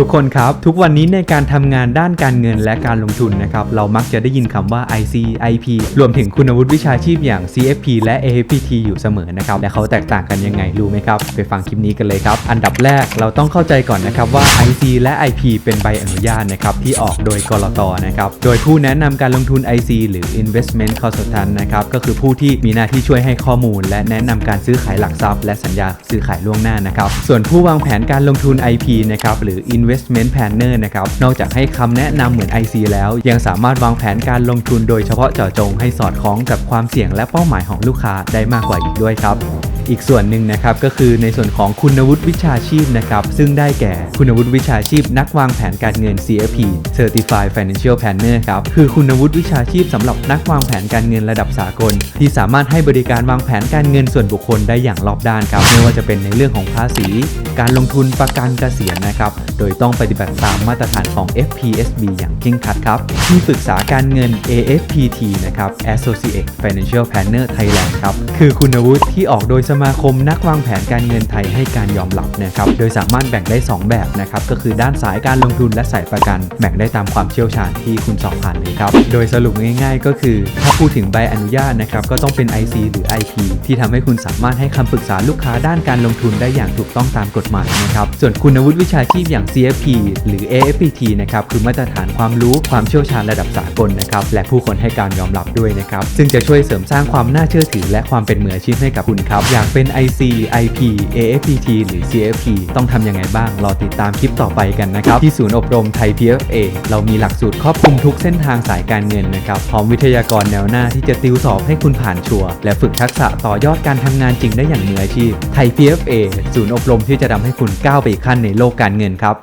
ทุกคนครับ ทุกวันนี้ในการทำงานด้านการเงินและการลงทุนนะครับ เรามักจะได้ยินคำว่า IC IP รวมถึงคุณวุฒิวิชาชีพอย่าง CFP และ AFPT อยู่เสมอนะครับ และเขาแตกต่างกันยังไงรู้ไหมครับ ไปฟังคลิปนี้กันเลยครับ อันดับแรกเราต้องเข้าใจก่อนนะครับว่า IC และ IP เป็นใบอนุญาตนะครับที่ออกโดยกรตนะครับ โดยผู้แนะนำการลงทุน IC หรือ Investment Consultant นะครับก็คือผู้ที่มีหน้าที่ช่วยให้ข้อมูล และแนะนำการซื้อขายหลักทรัพย์ และสัญญาซื้อขายล่วงหน้านะครับส่วนผู้วางแผนการลงทุน IP นะครับหรือ Investment Planner นะครับ นอกจากให้คำแนะนำเหมือน IC แล้ว ยังสามารถวางแผนการลงทุนโดยเฉพาะเจาะจงให้สอดคล้องกับความเสี่ยงและเป้าหมายของลูกค้าได้มากกว่าอีกด้วยครับ อีกส่วนหนึ่งนะครับก็คือในส่วนของคุณวุฒิวิชาชีพนะครับซึ่งได้แก่คุณวุฒิวิชาชีพนักวางแผนการเงิน CFP Certified Financial Planner ครับคือคุณวุฒิวิชาชีพสำหรับนักวางแผนการเงินระดับสากล ที่สามารถให้บริการวางแผนการเงินส่วนบุคคลได้อย่างรอบด้านครับไม่ว่าจะเป็นในเรื่องของภาษี การลงทุนประกันเกษียณนะครับโดยต้องปฏิบัติตามมาตรฐานของ FPSB อย่างเคร่งครัดครับที่ปรึกษาการเงิน AFPT นะครับ Associate Financial Planner Thailand ครับคือคุณวุฒิที่ออกโดยสมาคมนักวางแผนการเงินไทยให้การยอมรับนะครับ โดยสามารถแบ่งได้ 2 แบบนะครับ ก็คือด้านสายการลงทุนและสายประกัน แบ่งได้ตามความเชี่ยวชาญที่คุณสอบผ่านเลยครับ โดยสรุปง่าย ๆ ก็คือ ถ้าพูดถึงใบอนุญาตนะครับ ก็ต้องเป็น IC หรือ IP ที่ทำให้คุณสามารถให้คำปรึกษาลูกค้าด้านการลงทุนได้อย่างถูกต้องตามกฎหมายนะครับ ส่วนคุณวุฒิวิชาชีพอย่าง CFP หรือ AFPT นะครับคือมาตรฐานความรู้ความเชี่ยวชาญระดับสากลนะครับและผู้คนให้การยอมรับด้วยนะครับซึ่งจะช่วยเสริมสร้างความน่าเชื่อถือ และความเป็นมืออาชีพให้กับคุณครับอยากเป็น IC IP AFPT หรือ CFP ต้องทำยังไงบ้าง รอติดตามคลิปต่อไปกันนะครับ ที่ศูนย์อบรมไทย PFA เรามีหลักสูตรครอบคลุมทุกเส้นทางสายการเงินนะครับ พร้อมวิทยากรแนวหน้าที่จะติวสอบให้คุณผ่านชัวร์และฝึกทักษะต่อยอดการทำงานจริงได้อย่างมืออาชีพไทย PFA ศูนย์อบรมที่จะทำให้คุณก้าวไปอีกขั้นในโลกการเงินครับ